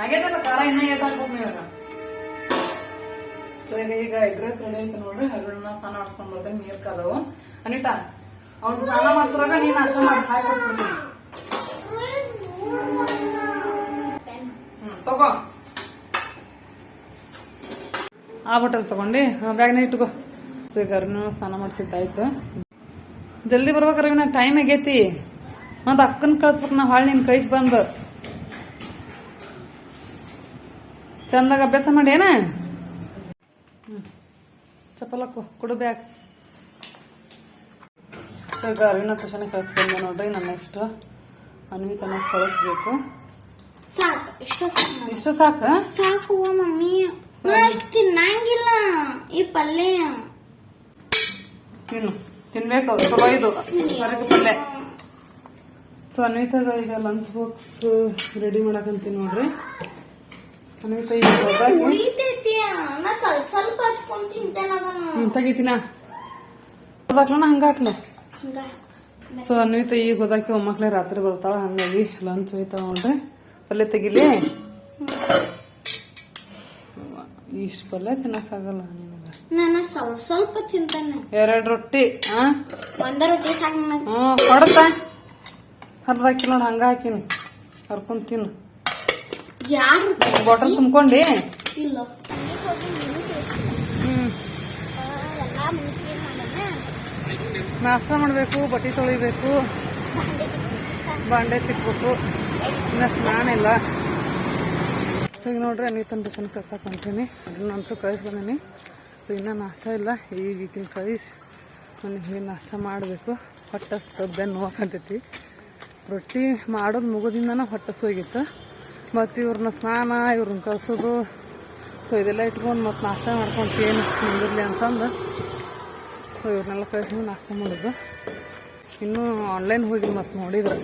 S1: ಆಗೈತಲ್ಲ ಖಾರ ಇನ್ನ ಏಟಾಗ್ಬೇಕು ನೀವು ರೆಡಿ ಐತೆ ನೋಡ್ರಿ ಹಗಣ್ಣ ಸ್ನಾನ ಮಾಡಿಸ್ಕೊಂಡ್ ಬರ್ತೇನೆ, ನೀರ್ ಕಾದವು ಅನಿತಾ, ಅವ್ನ ಸ್ನಾನ ಮಾಡಿಸ್ರಾಗ ನೀನ್ ಅಷ್ಟ ಮಾಡಿ ಹಾಕಿ ಕೊಟ್ಬಿಡ್ತೀನಿ ತಗೋ. ಆ ಬಟಲ್ ತಗೊಂಡು ಬ್ಯಾಗ್ನ ಇಟ್ಕೋ. ಸೊ, ಈಗ ಸ್ನಾನ ಮಾಡಿಸಿದ್ದಾಯ್ತು. ಜಲ್ದಿ ಬರ್ಬೇಕು ಅರ್ವಿನ ಟೈಮ್ ಆಗೈತಿ. ಮತ್ ಅಕ್ಕನ ಕಳ್ಸ್ಬೇಕು ನಾ ಹಾಳು ನಿನ್ ಕಳಿಸಿ ಬಂದು. ಚಂದಾಗ ಅಭ್ಯಾಸ ಮಾಡಿ ಏನ? ಚಪ್ಪಲಕ್ಕು ಕೊಡು ಬ್ಯಾಗ್. ಸೊ ಈಗ ಅರ್ವಿನ ಟ್ಯೂಷನ್ ಕಳ್ಸ್ಕೊಂಡೆ ನೋಡ್ರಿ ನಾನು ನೆಕ್ಸ್ಟ್ ಅನ್ವಿತನ ಕಳಿಸ್ಬೇಕು.
S3: ಸಾಕು ಇಷ್ಟು ಸಾಕು
S1: ಇಷ್ಟು ಸಾಕು
S3: ಸಾಕು ಮಮ್ಮಿ ಅಷ್ಟು ತಿನ್ನಂಗಿಲ್ಲ. ಈ ಪಲ್ಯ.
S1: ತಿನ್ನು ತಿನ್ಬೇಕು ಚಲೋ ಇದು ಸರಕು ಪಲ್ಯ. ಸೊ ಅನ್ವಿತಾಗ ಈಗ ಲಂಚ್ ಬಾಕ್ಸ್ ರೆಡಿ ಮಾಡಕಂತೀನಿ ನೋಡ್ರಿ. ಅನ್ವಿತಾ ಈಗ ಹೋದಾಗಿ
S3: ಉಳಿತೈತಿ ನಾ ಸ್ವಲ್ಪ ಸ್ವಲ್ಪ ಹಚ್ಕೊಂಡ್ ತಿಂತೇನ ಅದನ್ನ.
S1: ಹ್ಮ್ ತೆಗಿತೀನ? ಹೋದಾಕ್ಲನ ಹಂಗಾಕ್ಲ
S3: ಹಿಂಗ
S1: ಸೊ ಅನ್ವಿತ ಈಗ ಹೋದಾಕಿ ಒಮ್ಮಕ್ಳೆ ರಾತ್ರಿ ಬರ್ತಾಳ ಹಂಗಾಗಿ ಲಂಚ್ ಹೋಯ್ತಾವ ನೋಡ್ರಿ ಪಲ್ಯ ತೆಗಿಲಿ? ಇಷ್ಟು ಪಲ್ಲೆ ತಿನ್ನಕ್ಕಾಗಲ್ಲ ನಿನಗೆ.
S3: ನಾನು ಸ್ವಲ್ಪ ಸ್ವಲ್ಪ ತಿಂತಾನೆ.
S1: ಎರಡು ರೊಟ್ಟಿ ಹಾ
S3: ಒಂದ ರೊಟ್ಟಿ ಸಾಕು ನನಗೆ.
S1: ಕೊಡತ್ತ? ಹಾಕಿ ನೋಡಿ ಹಂಗ ಹಾಕಿನಿ. ಹರ್ಕೊಂಡ್ ತಿನ್ನು. ಬಾಟಲ್ ತುಂಬ್ಕೊಂಡಿ. ನಾಷ್ಟ ಮಾಡಬೇಕು ಬಟ್ಟೆ ತೊಳಿಬೇಕು ಬಾಂಡೆ ತಿಕ್ಬೇಕು. ಇನ್ನ ಸ್ನಾನ ಇಲ್ಲ. ಸೊ ಈಗ ನೋಡ್ರಿ ಅನಿತನ್ ಟ್ಯೂಷನ್ ಕಳ್ಸಕ್ಕೆ ಹೊಂಟೀನಿ ಅದನ್ನಂತೂ ಕಳಿಸ್ ಬಂದೀನಿ. ಸೊ ಇನ್ನೂ ನಾಷ್ಟ ಇಲ್ಲ. ಈಗ ಈಗಿನ ಕಳಿಸಿ ನನಗೆ ನಾಷ್ಟ ಮಾಡಬೇಕು. ಹೊಟ್ಟೆ ಸ್ತಬ್ದ ನೋವಾಕಂತೈತಿ ರೊಟ್ಟಿ ಮಾಡೋದು ಮುಗೋದಿಂದನ ಹೊಟ್ಟೆ ಹೋಗಿತ್ತು. ಮತ್ತು ಇವ್ರನ್ನ ಸ್ನಾನ ಇವ್ರನ್ನ ಕಳ್ಸೋದು. ಸೊ ಇದೆಲ್ಲ ಇಟ್ಕೊಂಡು ಮತ್ತು ನಾಷ್ಟ ಮಾಡ್ಕೊಂಡು ಏನು ನಿಂದಿರಲಿ ಅಂತಂದು. ಸೊ ಇವ್ರನ್ನೆಲ್ಲ ಕಳಿಸಿ ನಾಷ್ಟ ಮಾಡೋದು ಇನ್ನೂ ಆನ್ಲೈನ್ ಹೋಗಿ ಮತ್ತು ನೋಡಿದ್ರೆ.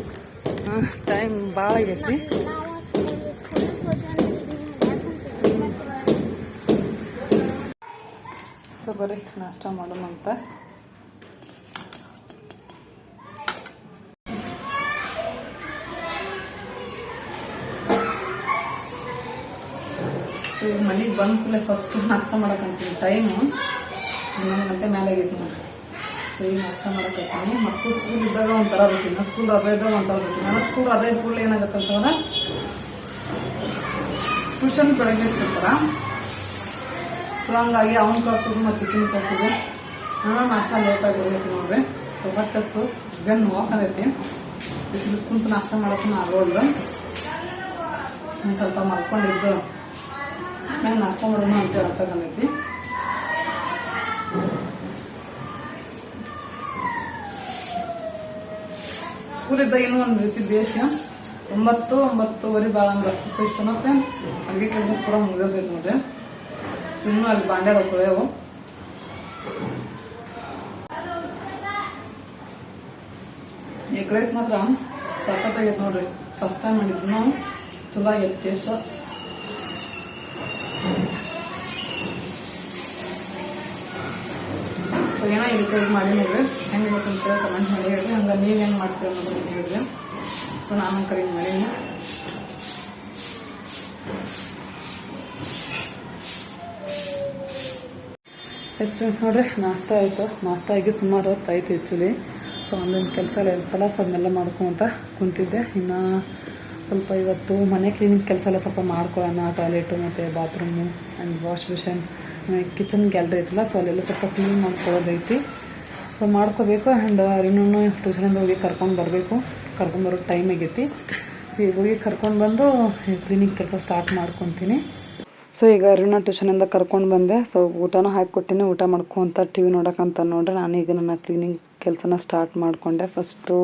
S1: ಟೈಮ್ ಭಾಳ ಆಗೈತಿ. ಸೊ ಬರ್ರಿ ನಾಷ್ಟ ಮಾಡೋಣ ಈಗ ಮನೆಗೆ ಬಂದ ಕೂಡಲೇ ಫಸ್ಟ್ ನಾಷ್ಟ ಮಾಡಕ್ಕಂತೀನಿ ಟೈಮು ಹನ್ನೊಂದು ಗಂಟೆ ಮೇಲೆ ಆಗೈತೆ ನೋಡಿ ಸೊ ಈಗ ನಾಷ್ಟ ಮಾಡಕ್ಕಂತೀನಿ ಮಕ್ಕಳು ಸ್ಕೂಲ್ ಇದ್ದಾಗ ಒಂಥರ ಬರ್ತೀನಿ ಸ್ಕೂಲ್ ರಜೆ ಇದ್ದಾಗ ಒಂಥರ ಬರ್ತೀನಿ ನಾನು ಸ್ಕೂಲ್ ರಜೆ ಇದ್ದ ಕೂಡಲೇ ಏನಾಗುತ್ತೆ ಅಂತಂದ್ರೆ ಟ್ಯೂಷನ್ ಬೆಳಗ್ಗೆ ಇರ್ತಿರ್ತಾರ. ಸೊ ಹಂಗಾಗಿ ಅವ್ನ ಕಳ್ಸೋದು ಮತ್ತು ಇಚ್ಚಿನ ಕಳ್ಸೋದು ನಾನು ನಾಷ್ಟ ಲೇಟಾಗಿ ಬರ್ಬೇಕು ನೋಡ್ರಿ. ಸೊ ಹೊಟ್ಟೆಸ್ತು ಬೆನ್ನು ಇಚ್ಚಿನ ಕುಂತು ನಾಷ್ಟ ಮಾಡೋಕ್ಕೂ ಆಗೋಲ್ಲ ಒಂದು ಸ್ವಲ್ಪ ಮಲ್ಕೊಂಡಿದ್ದು. ಆಮೇಲೆ ನಾಷ್ಟ ಮಾಡೋಣ ಅಂತ ಹೇಳ್ಸಕ್ಕಂದೈತಿ ಸ್ಕೂಲ್ ಇದ್ದಾಗ ಏನೋ ಒಂದು ರೀತಿ ದೇಶ ಒಂಬತ್ತು, ಒಂಬತ್ತುವರೆ ಭಾಳ ಅಂದ್ರೆ. ಸೊ ಇಷ್ಟು ಮತ್ತೆ ಅಡುಗೆ ಕೆಲಸ ಪೂರ ಮುಗಿದೈತಿ ನೋಡ್ರಿ. ಇನ್ನೂ ಅಲ್ಲಿ ಬಾಂಡೆ ತೊಳೆಯವು ಎಗ್ ರೈಸ್ ಮಾತ್ರ ಸಖತ್ತಾಗೈತೆ ನೋಡ್ರಿ. ಫಸ್ಟ್ ಟೈಮ್ ಮಾಡಿದ್ರು ಚಲೋ ಆಗೈತೆ. ಟೇಸ್ಟ್ ಪಲ್ಯನ ಈ ರೀತಿ ಮಾಡಿ ನೋಡ್ರಿ. ಹೆಂಗೆ ಗೊತ್ತಂತ ಕಮೆಂಟ್ ಮಾಡಿ ಹೇಳ್ರಿ. ಹಂಗೆ ನೀವೇನು ಮಾಡ್ತೀರ ಅನ್ನೋದನ್ನ ಹೇಳ್ರಿ. ಸೊ, ನಾನು ಕರೆ ಮಾಡೀನಿ ಎಸ್ ಫ್ರೆಂಡ್ಸ್ ನೋಡ್ರಿ, ನಾಷ್ಟ ಆಯಿತು. ನಾಷ್ಟ ಆಗಿ ಸುಮಾರು ಆಯ್ತು ಆ್ಯಕ್ಚುಲಿ ಸೊ ಒಂದೊಂದು ಕೆಲಸ ಎಲ್ಲ ಇರ್ತಲ್ಲ ಸೊ ಅದನ್ನೆಲ್ಲ ಮಾಡ್ಕೊತ ಕುಂತಿದ್ದೆ. ಇನ್ನು ಸ್ವಲ್ಪ ಇವತ್ತು ಮನೆ ಕ್ಲೀನಿಂಗ್ ಕೆಲಸ ಎಲ್ಲ ಸ್ವಲ್ಪ ಮಾಡ್ಕೊಳ್ಳೋಣ. ಟಾಯ್ಲೆಟು ಮತ್ತು bathroom and wash basin kitchen gallery ಐತಲ್ಲ ಸೊ ಅಲ್ಲೆಲ್ಲ ಸ್ವಲ್ಪ ಕ್ಲೀನ್ ಮಾಡ್ಕೊಳ್ಳೋದೈತಿ. ಸೊ ಮಾಡ್ಕೋಬೇಕು ಆ್ಯಂಡ್ ಇನ್ನೂ ಟ್ಯೂಷನಿಂದ ಹೋಗಿ ಕರ್ಕೊಂಡು ಬರಬೇಕು. ಕರ್ಕೊಂಡು ಬರೋ ಟೈಮ್ ಆಗೈತಿ. ಈಗ ಹೋಗಿ ಕರ್ಕೊಂಡು ಬಂದು ಕ್ಲೀನಿಂಗ್ ಕೆಲಸ ಸ್ಟಾರ್ಟ್ ಮಾಡ್ಕೊತೀನಿ. ಸೊ ಈಗ ಅರುಣ ಟ್ಯೂಷನಿಂದ ಕರ್ಕೊಂಡು ಬಂದೆ. ಸೊ ಊಟನೂ ಹಾಕಿಕೊಟ್ಟಿನಿ ಊಟ ಮಾಡ್ಕೊಂತ ಟಿ ವಿ ನೋಡೋಕ್ಕಂತ ನೋಡ್ರೆ ನಾನೀಗ ನನ್ನ ಕ್ಲೀನಿಂಗ್ ಕೆಲಸನ ಸ್ಟಾರ್ಟ್ ಮಾಡಿಕೊಂಡೆ. ಫಸ್ಟು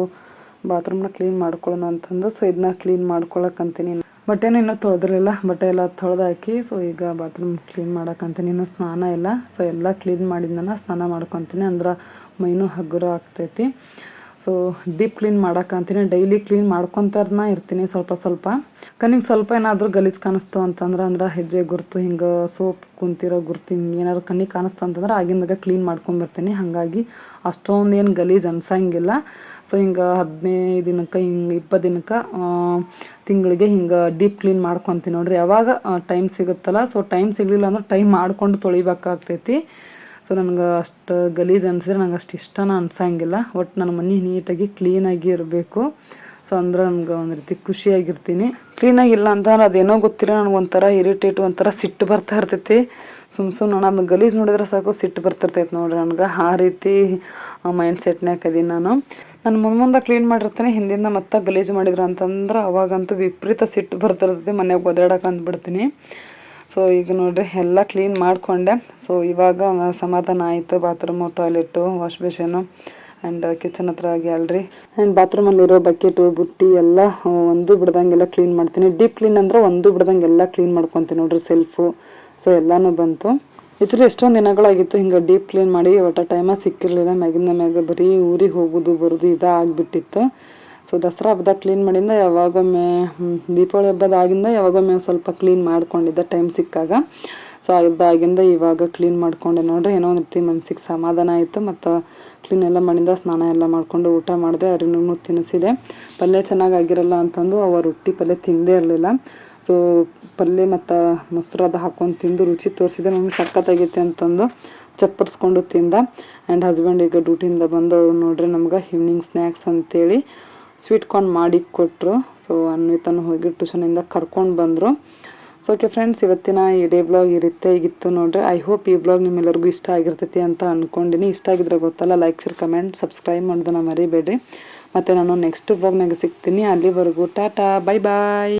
S1: ಬಾತ್ರೂಮ್ನ ಕ್ಲೀನ್ ಮಾಡ್ಕೊಳ್ಳೋಣ ಅಂತಂದು. ಸೊ ಇದನ್ನ ಕ್ಲೀನ್ ಮಾಡ್ಕೊಳಕ್ಕಂತೀನಿ ಬಟ್ಟೆನ ಇನ್ನೂ ತೊಳೆದಿರಲಿಲ್ಲ. ಬಟ್ಟೆ ಎಲ್ಲ ತೊಳೆದಾಕಿ ಸೊ ಈಗ ಬಾತ್ರೂಮ್ ಕ್ಲೀನ್ ಮಾಡೋಕ್ಕಂತೀನಿ ಇನ್ನೂ ಸ್ನಾನ ಇಲ್ಲ. ಸೊ ಎಲ್ಲ ಕ್ಲೀನ್ ಮಾಡಿದ್ಮೇಲೆ ಸ್ನಾನ ಮಾಡ್ಕೊತೀನಿ. ಅಂದ್ರೆ ಮೈನೂ ಹಗುರ ಆಗ್ತೈತಿ. ಸೊ ಡೀಪ್ ಕ್ಲೀನ್ ಮಾಡೋಕ್ಕಂತೀನಿ ಡೈಲಿ ಕ್ಲೀನ್ ಮಾಡ್ಕೊತಾರನ್ನ ಇರ್ತೀನಿ ಸ್ವಲ್ಪ ಸ್ವಲ್ಪ. ಕನಿಗೆ ಸ್ವಲ್ಪ ಏನಾದರೂ ಗಲೀಜು ಕಾಣಿಸ್ತು ಅಂತಂದ್ರೆ ಅಂದ್ರೆ ಹೆಜ್ಜೆ, ಗುರುತು, ಹಿಂಗೆ ಸೋಪ್ ಕುಂತಿರೋ ಗುರುತು ಹಿಂಗೆ ಏನಾದ್ರು ಕಣ್ಣಿಗೆ ಕಾಣಿಸ್ತು ಅಂತಂದ್ರೆ ಆಗಿಂದಾಗ ಕ್ಲೀನ್ ಮಾಡ್ಕೊಂಬರ್ತೀನಿ ಹಾಗಾಗಿ ಅಷ್ಟೊಂದು ಏನು ಗಲೀಜು ಅನ್ಸಂಗಿಲ್ಲ. ಸೊ ಹಿಂಗೆ ಹದಿನೈದು ದಿನಕ್ಕೆ, ಹಿಂಗೆ ಇಪ್ಪತ್ತು ದಿನಕ್ಕೆ ತಿಂಗಳಿಗೆ ಹಿಂಗೆ ಡೀಪ್ ಕ್ಲೀನ್ ಮಾಡ್ಕೊತೀನಿ ನೋಡ್ರಿ. ಯಾವಾಗ ಟೈಮ್ ಸಿಗುತ್ತಲ್ಲ. ಸೊ ಟೈಮ್ ಸಿಗಲಿಲ್ಲ ಅಂದ್ರೆ ಟೈಮ್ ಮಾಡ್ಕೊಂಡು ತೊಳಿಬೇಕಾಗ್ತೈತಿ. ಸೊ ನನಗೆ ಅಷ್ಟು ಗಲೀಜು ಅನಿಸಿದ್ರೆ ನಂಗೆ ಅಷ್ಟು ಇಷ್ಟನ ಅನ್ಸಂಗಿಲ್ಲ. ಒಟ್ಟು ನನ್ನ ಮನೆ ನೀಟಾಗಿ ಕ್ಲೀನಾಗಿ ಇರಬೇಕು. ಸೊ ಅಂದ್ರೆ ನನಗೆ ಒಂದು ರೀತಿ ಖುಷಿಯಾಗಿರ್ತೀನಿ ಕ್ಲೀನಾಗಿಲ್ಲ ಅಂತಂದ್ರೆ ಅದೇನೋ ಗೊತ್ತಿಲ್ಲ, ನನಗೆ ಒಂಥರ ಇರಿಟೇಟ್ ಒಂಥರ ಸಿಟ್ಟು ಬರ್ತಾ ಇರ್ತೈತಿ. ಸುಮ್ ಸುಮ್ಮನೆ ನಾನು ಗಲೀಜು ನೋಡಿದ್ರೆ ಸಾಕು, ಸಿಟ್ಟು ಬರ್ತಿರ್ತೈತೆ ನೋಡ್ರಿ ನನಗೆ. ಆ ರೀತಿ ಮೈಂಡ್ ಸೆಟ್ನಾಗ ಅದೀನಿ ನಾನು. ನಾನು ಮುಂದೆ ಮುಂದೆ ಕ್ಲೀನ್ ಮಾಡಿರ್ತೀನಿ, ಹಿಂದಿಂದ ಮತ್ತೆ ಗಲೀಜು ಮಾಡಿದ್ರು ಅಂತಂದ್ರೆ ಅವಾಗಂತೂ ವಿಪರೀತ ಸಿಟ್ಟು ಬರ್ತಿರ್ತೈತಿ ಮನೆಗೆ ಒದಾಡಕ್ಕೆ ಅಂದ್ಬಿಡ್ತೀನಿ. ಸೊ ಈಗ ನೋಡ್ರಿ, ಎಲ್ಲ ಕ್ಲೀನ್ ಮಾಡಿಕೊಂಡೆ. ಸೊ ಇವಾಗ ಸಮಾಧಾನ ಆಯಿತು. Bathroom toilet wash basin and kitchen ಹತ್ರ ಗ್ಯಾಲ್ರಿ ಆ್ಯಂಡ್ ಬಾತ್ರೂಮಲ್ಲಿರೋ ಬಕೆಟು ಬುಟ್ಟಿ ಎಲ್ಲ ಒಂದು ಬಿಡ್ದಂಗೆಲ್ಲ ಕ್ಲೀನ್ ಮಾಡ್ತೀನಿ. ಡೀಪ್ ಕ್ಲೀನ್ ಅಂದ್ರೆ ಒಂದು ಬಿಡ್ದಂಗೆಲ್ಲ ಕ್ಲೀನ್ ಮಾಡ್ಕೊತೀನಿ ನೋಡ್ರಿ ಸೆಲ್ಫು ಸೊ ಎಲ್ಲನೂ ಬಂತು. ಇತ್ರ ಎಷ್ಟೊಂದು ದಿನಗಳಾಗಿತ್ತು ಹಿಂಗೆ ಡೀಪ್ ಕ್ಲೀನ್ ಮಾಡಿ, ಒಟ್ಟು ಟೈಮ ಸಿಕ್ಕಿರಲಿಲ್ಲ. ಮ್ಯಾಗಿಂದ ಮ್ಯಾಗ ಬರೀ ಊರಿಗೆ ಹೋಗೋದು, ಬರೋದು ಇದಾಗ್ಬಿಟ್ಟಿತ್ತು ಸೊ ದಸರಾ ಹಬ್ಬದಾಗ ಕ್ಲೀನ್ ಮಾಡಿಂದ ಯಾವಾಗೊಮ್ಮೆ ದೀಪಾವಳಿ ಹಬ್ಬದಾಗಿಂದ ಯಾವಾಗೊಮ್ಮೆ ಸ್ವಲ್ಪ ಕ್ಲೀನ್ ಮಾಡ್ಕೊಂಡಿದ್ದೆ ಟೈಮ್ ಸಿಕ್ಕಾಗ. ಸೊ ಅದಾಗಿಂದ ಇವಾಗ ಕ್ಲೀನ್ ಮಾಡ್ಕೊಂಡೆ ನೋಡ್ರಿ, ಏನೋ ಒಂದು ರೀತಿ ಮನ್ಸಿಗೆ ಸಮಾಧಾನ ಆಯಿತು. ಮತ್ತು ಕ್ಲೀನ್ ಎಲ್ಲ ಮಾಡಿಂದ ಸ್ನಾನ ಎಲ್ಲ ಮಾಡಿಕೊಂಡು ಊಟ ಮಾಡಿದೆ, ಅರಿನೂ ತಿನ್ನಿಸಿದೆ ಪಲ್ಯ ಚೆನ್ನಾಗಿ ಆಗಿರಲ್ಲ ಅಂತಂದು ಅವ ರೊಟ್ಟಿ ಪಲ್ಯ ತಿಂದೇ ಇರಲಿಲ್ಲ. ಸೊ ಪಲ್ಯ ಮತ್ತು ಮೊಸರು ಅದು ಹಾಕೊಂಡು ತಿಂದು ರುಚಿ ತೋರಿಸಿದೆ ನಮಗೆ ಸಕ್ಕತ್ತಾಗೈತೆ ಅಂತಂದು ಚಪ್ಪರ್ಸ್ಕೊಂಡು ತಿಂದ. ಆ್ಯಂಡ್ ಹಸ್ಬೆಂಡ್ ಈಗ ಡ್ಯೂಟಿಯಿಂದ ಬಂದು ಅವ್ರು ನೋಡ್ರಿ, ನಮ್ಗೆ ಈವ್ನಿಂಗ್ ಸ್ನ್ಯಾಕ್ಸ್ ಅಂತೇಳಿ ಸ್ವೀಟ್ ಕಾರ್ನ್ ಮಾಡಿ ಕೊಟ್ಟರು ಸೊ ಅನ್ವಿತನ ಹೋಗಿ ಟ್ಯೂಷನಿಂದ ಕರ್ಕೊಂಡು ಬಂದರು. ಸೊ ಓಕೆ ಫ್ರೆಂಡ್ಸ್ ಇವತ್ತಿನ ಈ ಡೇ ಬ್ಲಾಗ್ ಇರುತ್ತೆ ಈಗಿತ್ತು ನೋಡ್ರಿ. ಐ ಹೋಪ್ ಈ ಬ್ಲಾಗ್ ನಿಮ್ಮೆಲ್ಲರಿಗೂ ಇಷ್ಟ ಆಗಿರ್ತೈತಿ ಅಂತ ಅಂದ್ಕೊಂಡಿನಿ ಇಷ್ಟ ಆಗಿದ್ರೆ ಗೊತ್ತಲ್ಲ ಲೈಕ್ ಶೇರ್ ಕಮೆಂಟ್ ಸಬ್ಸ್ಕ್ರೈಬ್ ಮಾಡೋದನ್ನ ಮರಿಬೇಡ್ರಿ. ಮತ್ತು ನಾನು ನೆಕ್ಸ್ಟ್ ಬ್ಲಾಗ್ನಾಗ ಸಿಗ್ತೀನಿ. ಅಲ್ಲಿವರೆಗೂ, ಟಾಟಾ ಬೈ ಬಾಯ್